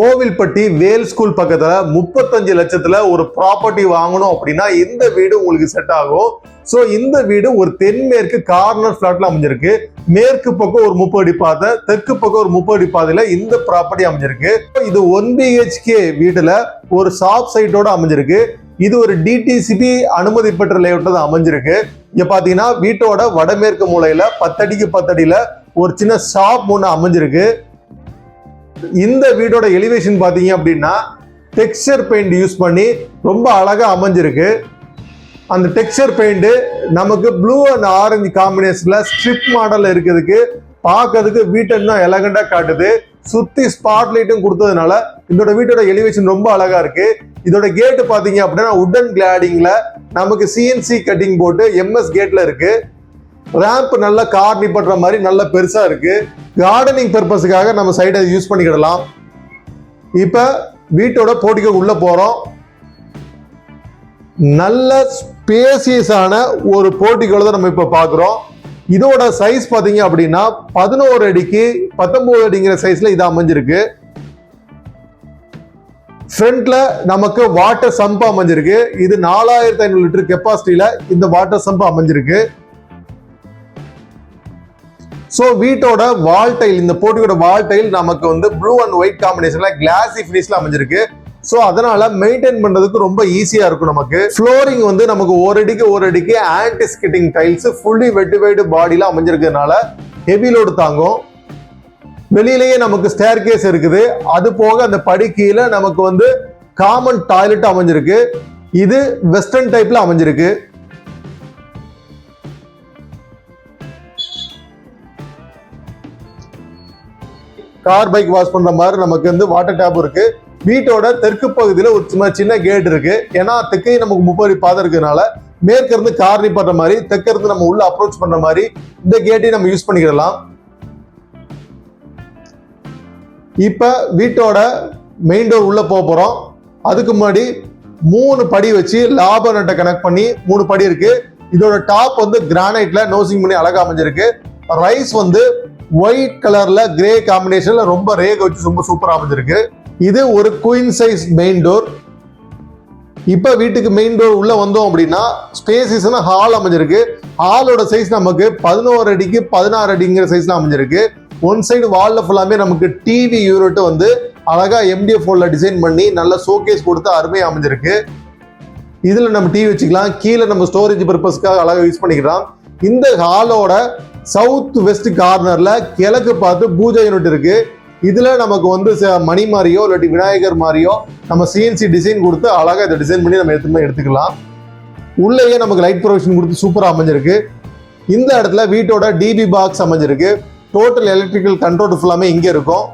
கோவில்பட்டி வேல் school பக்கத்துல முப்பத்தஞ்சு லட்சத்துல ஒரு ப்ராப்பர்ட்டி வாங்கணும் அப்படின்னா இந்த வீடு உங்களுக்கு செட் ஆகும். சோ இந்த வீடு ஒரு தென்மேற்கு கார்னர் பிளாட்ல அமைஞ்சிருக்கு. மேற்கு பக்கம் ஒரு முப்பது அடி பாதை தெற்கு பக்கம் ஒரு முப்பது அடி பாதையில இந்த ப்ராப்பர்ட்டி அமைஞ்சிருக்கு. இது ஒன் பிஹெச்கே வீடுல ஒரு ஷாப் சைட்டோட அமைஞ்சிருக்கு. இது ஒரு டிடிசிபி அனுமதி பெற்ற லேஅவுட்ல தான் அமைஞ்சிருக்கு. இங்க பாத்தீங்கன்னா வீட்டோட வடமேற்கு மூலையில பத்தடிக்கு பத்தடியில ஒரு சின்ன ஷாப் ஒன்று அமைஞ்சிருக்கு. இந்த வீடோட எலிவேஷன் பார்த்தீங்க அப்படின்னா டெக்ஸ்சர் பெயிண்ட் யூஸ் பண்ணி ரொம்ப அழகாக அமைஞ்சிருக்கு. அந்த டெக்ஸ்சர் பெயிண்ட் நமக்கு ப்ளூ அண்ட் ஆரஞ்சு காம்பினேஷன்ல ஸ்ட்ரிப் மாடல் இருக்கிறதுக்கு பார்க்கறதுக்கு வீட்டை இன்னும் எலகண்டா காட்டுது. சுத்தி ஸ்பாட் லைட்டும் கொடுத்ததுனால இதோட வீட்டோட எலிவேஷன் ரொம்ப அழகா இருக்கு. இதோட கேட்டு பாத்தீங்க அப்படின்னா உடன் கிளாடிங்ல நமக்கு சிஎன்சி கட்டிங் போட்டு எம்எஸ் கேட்ல இருக்கு. ரேம்ப் நல்லா கார் நிப்பட்டுற மாதிரி நல்ல பெருசா இருக்கு. கார்டனிங் பர்பஸுக்காக நம்ம சைடை யூஸ் பண்ணிக்கிடலாம். இப்போ வீட்டோட போட்டிக்கு உள்ள போறோம். நல்ல ஸ்பேசியஸான ஒரு போர்ட்டிகோல தான் நம்ம இப்போ பார்க்குறோம் இதோட சைஸ் பார்த்தீங்க அப்படின்னா பதினோரு அடிக்கு பத்தொன்பது அடிங்கிற சைஸ்ல இது அமைஞ்சிருக்கு. ஃப்ரண்ட்ல நமக்கு வாட்டர் சம்ப் அமைஞ்சிருக்கு. இது நாலாயிரத்தி ஐநூறு லிட்டர் கெப்பாசிட்டியில இந்த வாட்டர் சம்ப் அமைஞ்சிருக்கு. ஸோ வீட்டோட வால் டைல் இந்த போட்டியோட வால் டைல் நமக்கு வந்து ப்ளூ அண்ட் ஒயிட் காம்பினேஷன்ல கிளாசி ஃபினிஷ்ல அமைஞ்சிருக்கு. ஸோ அதனால மெயின்டைன் பண்றதுக்கு ரொம்ப ஈஸியா இருக்கும் நமக்கு. ஃப்ளோரிங் வந்து நமக்கு ஒரு அடிக்கு ஒரு அடிக்கு ஆன்டி ஸ்கிட்டிங் டைல்ஸ் ஃபுல்லி வெட்டு பாடியில அமைஞ்சிருக்கிறதுனால ஹெவி லோடு தாங்கும். வெளியிலேயே நமக்கு ஸ்டேர் கேஸ் இருக்குது. அது போக அந்த படி கீழே நமக்கு வந்து காமன் டாய்லெட் அமைஞ்சிருக்கு. இது வெஸ்டர்ன் டைப்ல அமைஞ்சிருக்கு. கார் பைக் வாஷ் பண்ற மாதிரி நமக்கு வந்து வாட்டர் டேப் இருக்கு. வீட்டோட தெற்கு பகுதியில ஒரு சின்ன சின்ன கேட் இருக்கு. ஏன்னா தெற்கே நமக்கு முப்பது பாதை இருக்கிறதுனால மேற்கிருந்து கார் நிப்பாட்டுற மாதிரி தெற்க இருந்து நம்ம உள்ள அப்ரோச் பண்ற மாதிரி இந்த கேட்டையும் நம்ம யூஸ் பண்ணிக்கிடலாம். இப்ப வீட்டோட மெயின் டோர் உள்ள போக போறோம். அதுக்கு முன்னாடி மூணு படி வச்சு லாப நட்டை கனெக்ட் பண்ணி மூணு படி இருக்கு. இதோட டாப் வந்து கிரானைட்ல நோசிங் பண்ணி அழகா அமைஞ்சிருக்கு. ரைஸ் வந்து ஒயிட் கலர்ல கிரே காம்பினேஷன்ல ரொம்ப ரேக வச்சு ரொம்ப சூப்பராக அமைஞ்சிருக்கு. இது ஒரு குயின் சைஸ் மெயின் டோர் இப்ப வீட்டுக்கு மெயின் டோர் உள்ள வந்தோம் அப்படின்னா ஸ்பேசிஸ்னா ஹால் அமைஞ்சிருக்கு. ஹாலோட சைஸ் நமக்கு பதினோரு அடிக்கு பதினாறு அடிங்கிற சைஸ்ல அமைஞ்சிருக்கு. ஒன் சைடு வால்ல ஃபுல்லாமே நமக்கு டிவி யூனிட் வந்து அழகா எம்டிஎஃப் ஃபோல்ல டிசைன் பண்ணி நல்ல ஷோகேஸ் கொடுத்து அருமையா அமைஞ்சிருக்கு. இதுல நம்ம டிவி வச்சுக்கலாம். கீழே நம்ம ஸ்டோரேஜ் பர்பஸ்க்காக அழகா யூஸ் பண்ணிக்கலாம். இந்த ஹாலோட சவுத் வெஸ்ட் கார்னர்ல கிழக்கு பார்த்து பூஜை யூனிட் இருக்கு. இதுல நமக்கு வந்து ச- மணி மாதிரியோ இல்லாட்டி விநாயகர் மாதிரியோ நம்ம சிஎன்சி டிசைன் கொடுத்து அழகா இதை டிசைன் பண்ணி நம்ம எடுத்துமே எடுத்துக்கலாம். உள்ளேயே நமக்கு லைட் ப்ரொவிஷன் கொடுத்து சூப்பராக அமைஞ்சிருக்கு. இந்த இடத்துல வீட்டோட டிபி பாக்ஸ் அமைஞ்சிருக்கு. டோட்டல் எலக்ட்ரிக்கல் கண்ட்ரோல் ஃபுல்லாமே இங்கே இருக்கும்.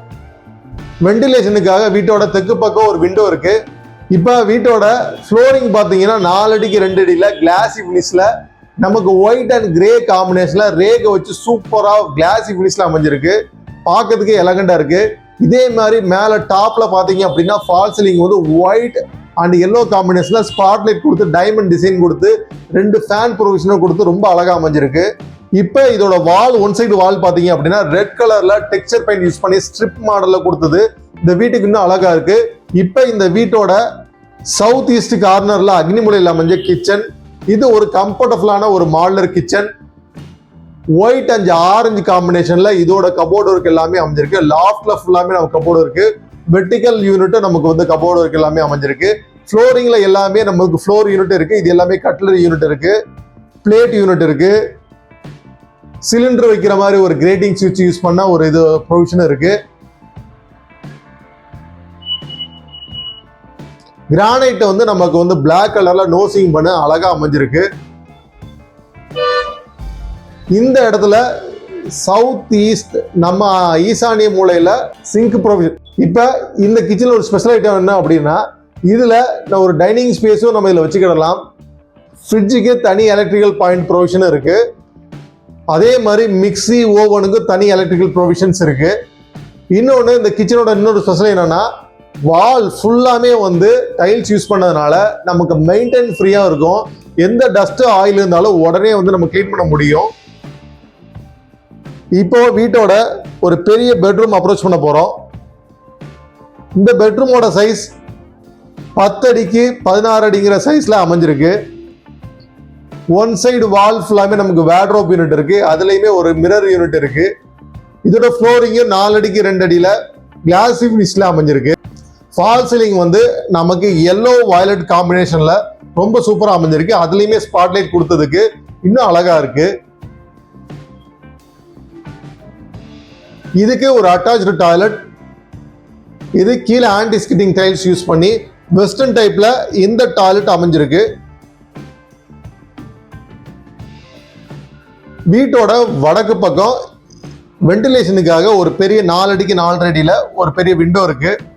வெண்டிலேஷனுக்காக வீட்டோட தெற்கு பக்கம் ஒரு விண்டோ இருக்கு. இப்போ வீட்டோட ஃப்ளோரிங் பார்த்தீங்கன்னா நாலு அடிக்கு ரெண்டு அடியில் கிளாசி ஃபினிஷில் நமக்கு ஒயிட் அண்ட் கிரே காம்பினேஷன்ல ரேக வச்சு சூப்பரா கிளாசி ஃபினிஷ்ல அமைஞ்சிருக்கு. பார்க்கறதுக்கு எலகண்டா இருக்கு. இதே மாதிரி மேல டாப்ல பாத்தீங்க அப்படின்னா ஃபால் சீலிங் வந்து ஒயிட் அண்ட் எல்லோ காம்பினேஷன்ல ஸ்பாட்லைட் கொடுத்து டைமண்ட் டிசைன் கொடுத்து ரெண்டு ஃபேன் ப்ரொவிஷனும் கொடுத்து ரொம்ப அழகா அமைஞ்சிருக்கு. இப்போ இதோட வால் ஒன் சைடு வால் பாத்தீங்க அப்படின்னா ரெட் கலர்ல டெக்ஸ்சர் பெயிண்ட் யூஸ் பண்ணி ஸ்ட்ரிப் மாடல்ல கொடுத்தது. இந்த வீட்டுக்கு இன்னும் அழகா இருக்கு. இப்போ இந்த வீட்டோட சவுத் ஈஸ்ட் கார்னர்ல அக்னிமுலையில் அமைஞ்ச கிச்சன் இது ஒரு கம்ஃபர்டபுளான ஒரு modular kitchen white and orange காம்பினேஷன்ல இதோட கபோர்டு ஒர்க் எல்லாமே அமைஞ்சிருக்கு. லாஃப்ட்ல ஃபுல்லாமே நம்ம கபோர்டு இருக்கு வெர்டிக்கல் யூனிட்டும் நமக்கு வந்து கபோர்டு ஒர்க் எல்லாமே அமைஞ்சிருக்கு. ஃப்ளோரிங்ல எல்லாமே நமக்கு ஃப்ளோர் யூனிட் இருக்கு. இது எல்லாமே கட்லரி யூனிட் இருக்கு. பிளேட் யூனிட் இருக்கு. சிலிண்டர் வைக்கிற மாதிரி ஒரு கிரேட்டிங் சுவிட்ச் யூஸ் பண்ண ஒரு இது ப்ரொவிஷன் இருக்குது கிரானைட் வந்து நமக்கு வந்து பிளாக் கலர்ல நோசிங் பண்ண அழகா அமைஞ்சிருக்கு. இந்த இடத்துல சவுத் ஈஸ்ட் நம்ம ஈசானிய மூலையில சிங்க் ப்ரொவிஷன் இப்ப இந்த கிச்சன்ல ஒரு ஸ்பெஷல் ஐட்டம் என்ன அப்படின்னா இதுல நான் ஒரு டைனிங் ஸ்பேஸும் நம்ம இதுல வச்சுக்கிடலாம். ஃப்ரிட்ஜுக்கு தனி எலக்ட்ரிக்கல் பாயிண்ட் ப்ரொவிஷன் இருக்கு. அதே மாதிரி மிக்ஸி ஓவனுக்கு தனி எலக்ட்ரிக்கல் ப்ரொவிஷன்ஸ் இருக்கு. இன்னொன்று இந்த கிச்சனோட இன்னொரு ஸ்பெஷல் என்னன்னா வால் ஃபுல்லாமே வந்து டைல்ஸ் யூஸ் பண்ணதுனால நமக்கு மெயின்டைன் ஃப்ரீயாக இருக்கும். எந்த டஸ்ட்டு ஆயில் இருந்தாலும் உடனே வந்து நம்ம க்ளீன் பண்ண முடியும். இப்போ வீட்டோட ஒரு பெரிய பெட்ரூம் அப்ரோச் பண்ண போகிறோம் இந்த பெட்ரூமோட சைஸ் பத்து அடிக்கு பதினாறு அடிங்கிற சைஸில் அமைஞ்சிருக்கு. ஒன் சைடு வால் ஃபுல்லாமே நமக்கு வேட்ரோப் யூனிட் இருக்கு. அதுலேயுமே ஒரு மிரர் யூனிட் இருக்கு. இதோட ஃப்ளோரிங்கும் நாலு அடிக்கு ரெண்டு அடியில் கிளாஸ் ஃபினிஷில் அமைஞ்சிருக்கு. ஃபால் சீலிங் வந்து நமக்கு எல்லோ வயலட் காம்பினேஷன்ல ரொம்ப சூப்பராக அமைஞ்சிருக்கு. அதுலேயுமே ஸ்பாட்லைட் கொடுத்ததுக்கு இன்னும் அழகா இருக்கு. இதுக்கு ஒரு அட்டாச்சு டாய்லெட் இது கீழே ஆன்டி ஸ்கிட்டிங் டைல்ஸ் யூஸ் பண்ணி வெஸ்டர்ன் டைப்ல இந்த டாய்லெட் அமைஞ்சிருக்கு. வீட்டோட வடக்கு பக்கம் வென்டிலேஷனுக்காக ஒரு பெரிய நாலு அடிக்கு நாலரை அடியில் ஒரு பெரிய விண்டோ இருக்குது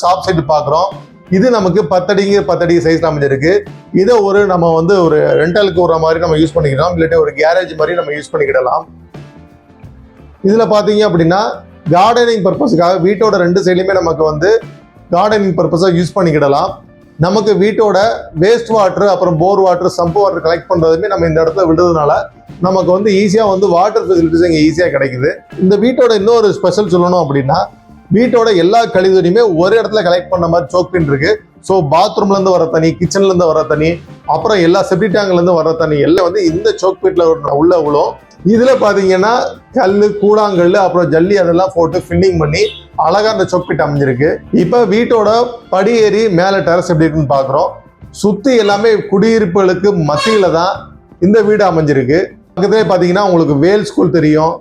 ஷாப் சைடு பார்க்குறோம். இது நமக்கு பத்தடிங்க பத்தடி சைஸ் அமைஞ்சிருக்கு. இதை ஒரு நம்ம வந்து ஒரு ரெண்டலுக்கு ஒரு மாதிரி நம்ம யூஸ் பண்ணிக்கலாம் இல்லாட்டி ஒரு கேரேஜ் மாதிரி நம்ம யூஸ் பண்ணிக்கிடலாம். இதில் பார்த்தீங்க அப்படின்னா கார்டனிங் பர்பஸ்க்காக வீட்டோட ரெண்டு சைட்லையுமே நமக்கு வந்து கார்டனிங் பர்பஸாக யூஸ் பண்ணிக்கிடலாம். நமக்கு வீட்டோட வேஸ்ட் வாட்டர் அப்புறம் bore water sump water collect பண்ணுறதுமே நம்ம இந்த இடத்துல விடுறதுனால நமக்கு வந்து ஈஸியாக வந்து வாட்டர் ஃபெசிலிட்டிஸ் இங்கே ஈஸியாக கிடைக்குது. இந்த வீட்டோட இன்னொரு ஸ்பெஷல் சொல்லணும் அப்படின்னா வீட்டோட எல்லா கழிவுனையுமே ஒரு இடத்துல கலெக்ட் பண்ண மாதிரி சோக் பின் இருக்கு. ஸோ பாத்ரூம்ல இருந்து வர தண்ணி கிச்சன்ல இருந்து வர தண்ணி அப்புறம் எல்லா செப்டி டேங்க்ல இருந்து வர தண்ணி எல்லாம் வந்து இந்த சோக் பீட்ல உள்ள விழும் இதுல பாத்தீங்கன்னா கல் கூழாங்கல் அப்புறம் ஜல்லி அதெல்லாம் போட்டு ஃபில்லிங் பண்ணி அழகா அந்த சோக் பீட் அமைஞ்சிருக்கு. இப்ப வீட்டோட படி ஏறி மேல டெரஸ் எப்படி இருக்குன்னு பாக்குறோம். சுத்தி எல்லாமே குடியிருப்புகளுக்கு மத்தியில தான் இந்த வீடு அமைஞ்சிருக்கு. பக்கத்துலேயே பார்த்தீங்கன்னா உங்களுக்கு வேல் ஸ்கூல் தெரியும்.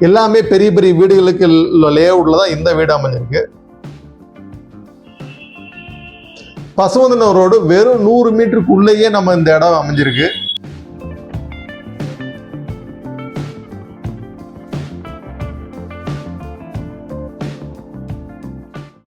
எல்லாமே பெரிய பெரிய வீடுகளுக்கு லே அவுட்ல தான் இந்த வீடு அமைஞ்சிருக்கு. பசுவந்தன ரோடு வெறும் நூறு மீட்டருக்குள்ளேயே நம்ம இந்த இடம் அமைஞ்சிருக்கு.